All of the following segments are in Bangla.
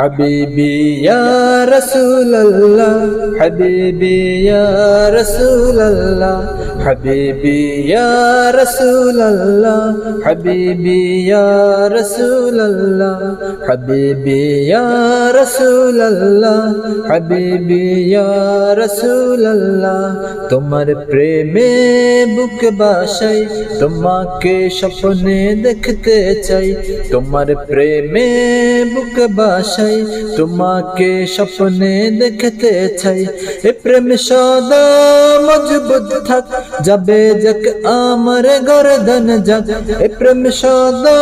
حبيبي يا رسول الله حبيبي يا رسول الله حبيبي يا رسول الله حبيبي يا رسول الله حبيبي يا رسول الله حبيبي يا رسول الله তোমার প্রেমে বুক বাসাই তোমাকে স্বপ্নে দেখতে চাই তোমার প্রেমে বুক বাসাই তোমাকে স্বপ্নে দেখতে চাই। এ প্রেম সদা মজবুত থাক। যাবে যাক আমার গরদন যাক এ প্রেম সদা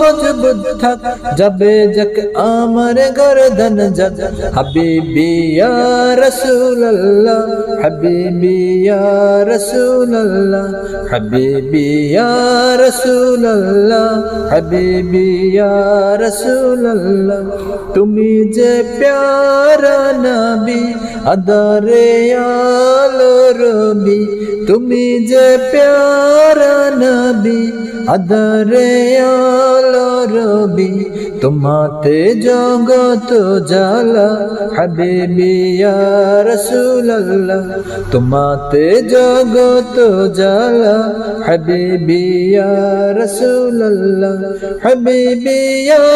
মজবুত থাক। যাবে যাক আমার গরদন যাক হাবিবি ইয়া রাসূলুল্লাহ। হাবিবি ইয়া রাসূলুল্লাহ। হাবিবি ইয়া রাসূলুল্লাহ। হাবিবি ইয়া রাসূলুল্লাহ। তুমি যে প্যারা নবী আদারে আলো রবি। তুমি যে প্যারা নবী আদারে আলো রবি, তোমাতে জগত জালা হাবিবি ইয়া রাসূলুল্লাহ, তোমাতে জগত জালা হাবিবি ইয়া রাসূলুল্লাহ, হাবিবি ইয়া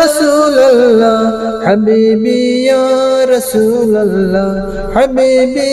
রাসূলুল্লাহ, হাবিবি ইয়া রাসূলুল্লাহ, হাবিবি